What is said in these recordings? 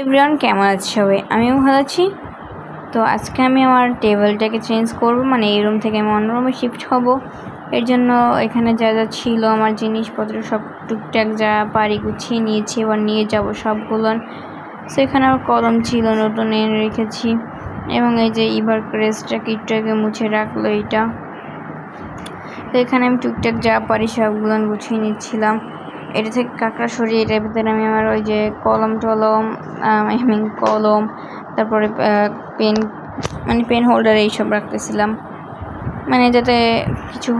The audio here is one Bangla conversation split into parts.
এভরিওয়ান, কেমন আছে সবাই? আমিও ভালো আছি। তো আজকে আমি আমার টেবিলটাকে চেঞ্জ করব মানে এই রুম থেকে আমি অন্য রুমে শিফট হব। এর জন্য এখানে যা যা ছিল, আমার জিনিসপত্র সব টুকটাক যা পারি গুছিয়ে নিয়েছি, এবার নিয়ে যাব সবগুলো। সো এখানে আমার কলম ছিল, নতুন এনে রেখেছি। এবং এই যে ইভার ক্রেসটা কিটটাকে মুছে রাখল এইটা। তো এখানে আমি টুকটাক যা পারি সবগুলো গুছিয়ে নিচ্ছিলাম। এটা থেকে কাঁকড়া সরিয়ে এটার ভিতরে আমি আমার ওই যে কলম টলম আই মিন কলম, তারপরে পেন মানে পেন হোল্ডার এইসব রাখতেছিলাম। মানে যাতে কিছু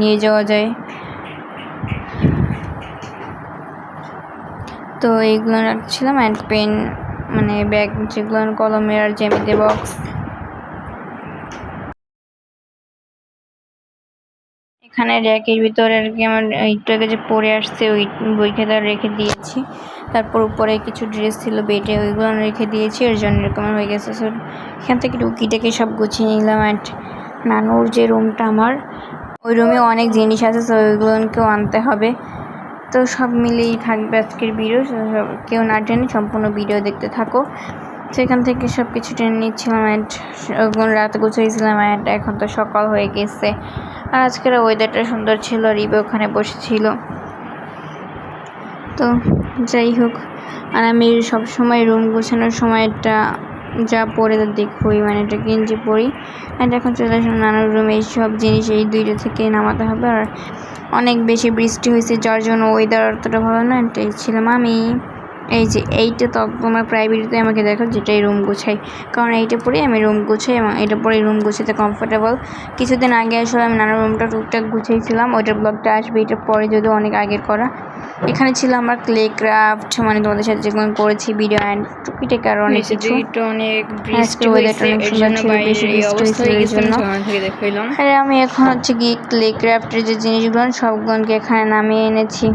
নিয়ে যাওয়া যায়। তো এইগুলো রাখছিলাম অ্যান্ড পেন মানে ব্যাগ যেগুলো, কলমের আর জ্যামিতে বক্স এখানে র্যাকের ভিতরে আর কি আমার একটু যে পরে আসছে, ওই বই খাতা রেখে দিয়েছি। তারপর উপরে কিছু ড্রেস ছিল বেডে ওইগুলো রেখে দিয়েছি এর জন্য এরকম হয়ে গেছে। সো এখান থেকে টুকিটাকে সব গুছিয়ে নিলাম অ্যান্ড নানুর যে রুমটা আমার, ওই রুমে অনেক জিনিস আছে সো ওইগুলোকেও আনতে হবে। তো সব মিলেই থাকবে আজকের ভিডিও সব কেউ না টেনে সম্পূর্ণ ভিডিও দেখতে থাকো। সেখান থেকে সব কিছু টেনে নিচ্ছিলাম অ্যান্ড রাত গুছিয়েছিলাম অ্যান্ড এখন তো সকাল হয়ে গেছে। আর আজকের ওয়েদারটা সুন্দর ছিল রিবে ওখানে বসেছিল। তো যাই হোক, আর আমি সবসময় রুম গোছানোর সময়টা যা পরে তা দেখবই মানে এটা গেঞ্জি পরি। অ্যান্ড এখন চলে আসলাম নানার রুমে এই সব জিনিস এই দুইটা থেকে নামাতে হবে। আর অনেক বেশি বৃষ্টি হয়েছে, যার জন্য ওয়েদার অতটা ভালো না, এটাই ছিলাম আমি। এই যে এইটা তো তোমার প্রাইভেটতে আমাকে দেখো যেটাই রুম গোছাই কারণ এইটা পরে আমি রুম গুছাই এবং এটা পরে রুম গুছাতে কমফোর্টেবল কিছুদিন আগে আসলে আমি নানা রুমটা টুকটাক গুছিয়েছিলাম ওইটার ব্লগটা আসবে এটার পরে যদি অনেক আগের করা। এখানে ছিল আমার ক্লে ক্রাফট মানে তোমাদের সাথে যেগুলো করেছি ভিডিও অ্যান্ড টুকিটাকে আরও অনেক কিছু। অনেক ওয়েদারটা অনেক সুন্দর ছিল বেশি বৃষ্টি হয়েছিল জন্য আর আমি এখন হচ্ছে গিয়ে ক্লে ক্রাফটের যে জিনিসগুলো সবগুলোকে এখানে নামিয়ে এনেছি।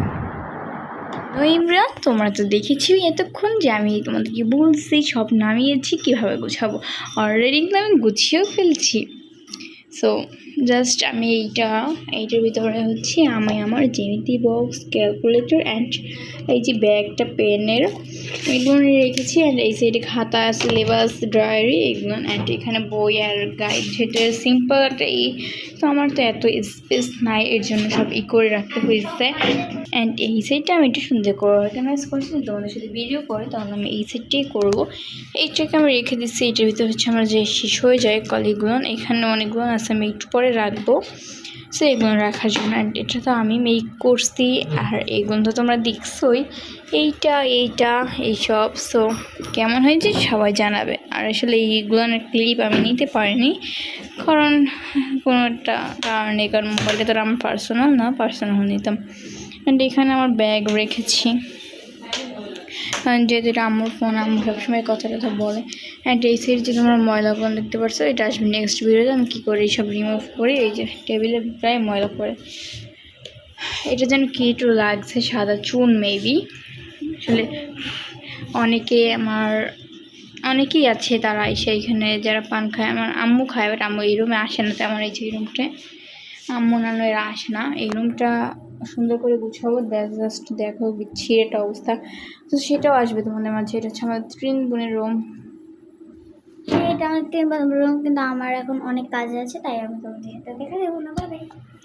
তো ইমরান তোমরা তো দেখেছি এতক্ষণ যে আমি তোমাদেরকে বলছি, সব নামিয়েছি, কীভাবে গুছাবো। অলরেডি কিন্তু আমি গুছিয়েও ফেলছি। সো জাস্ট আমি এইটা, এইটার ভিতরে হচ্ছে আমি আমার জেমিতি বক্স ক্যালকুলেটর অ্যান্ড এই যে ব্যাগটা, পেনের, এগুলো রেখেছি অ্যান্ড এই সাইডে খাতা সিলেবাস ডায়েরি এগুলো অ্যান্ড এখানে বই আর গাইড যেটা সিম্পল একটা ই তো আমার তো এত স্পেস নাই, এর জন্য সব ই করে রাখতে হয়েছে। অ্যান্ড এই সাইডটা আমি একটু সুন্দর করে অর্গানাইজ করছি তোমাদের সাথে ভিডিও করে, তাহলে আমি এই সাইডটাই করব। এইটাকে আমি রেখে দিচ্ছি, এটার ভিতরে হচ্ছে আমার যে শেষ হয়ে যায় কলিগুলো এখানে অনেকগুলো আছে আমি একটু পরে রাখব। সো এগুলো রাখার জন্য। এটা তো আমি মেক করছি। আর এগুলো তো তোমরা দেখছোই। এইটা এইটা, এইসব। সো কেমন হয়েছে সবাই জানাবে। আর আসলে এইগুলোর ক্লিপ আমি নিতে পারিনি। কারণ কোনো একটা কারণে, কারণ মোবাইলটা তো আমার পার্সোনাল না পার্সোনাল নিতাম। অ্যান্ড এখানে আমার ব্যাগ রেখেছি। যেহেতু আম্মুর ফোন আম্মু সবসময় কথা টথা বলে। অ্যান্ড এই সাইড যে তোমরা ময়লাগুলো দেখতে পাচ্ছ এটা আসবে নেক্সট ভিডিওতে আমি কী করি এইসব রিমুভ করি? এই যে টেবিলে প্রায় ময়লা পড়ে। এটা যেন কি একটু লাগছে, সাদা চুন মেবি আসলে অনেকে আমার, অনেকেই আছে তারা এসে এখানে যারা পান খায়। আমার আম্মু খায় বাট আম্মু এই রুমে আসে না তেমন এই যে এই রুমটায় আম্মু নানো এরা আসে না। এই রুমটা সুন্দর করে গুছাবো দেখ জাস্ট দেখো বিচ্ছির একটা অবস্থা। তো সেটাও আসবে তোমাদের মাঝে এটা হচ্ছে আমার তিন বোনের রুম এটা আমার তিন রুম কিন্তু আমার এখন অনেক কাজ আছে তাই আমি তোমাদের দেখা দেবো না ভাবে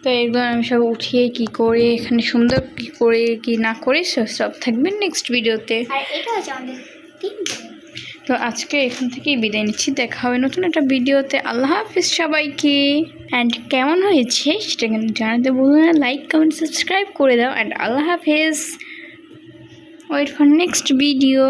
তো এগুলো আমি সব উঠিয়ে কি করে এখানে সুন্দর কি করে কি না করে সব থাকবে নেক্সট ভিডিওতে আর এটা হচ্ছে আমাদের তিন তো আজকে এখান থেকেই বিদায় নিচ্ছি দেখা হবে নতুন একটা ভিডিওতে আল্লাহ হাফিজ সবাইকে। অ্যান্ড কেমন হয়েছে সেটা কিন্তু জানাতে বলুন না। লাইক কমেন্ট সাবস্ক্রাইব করে দাও। অ্যান্ড আল্লাহ হাফেজ। Wait for next video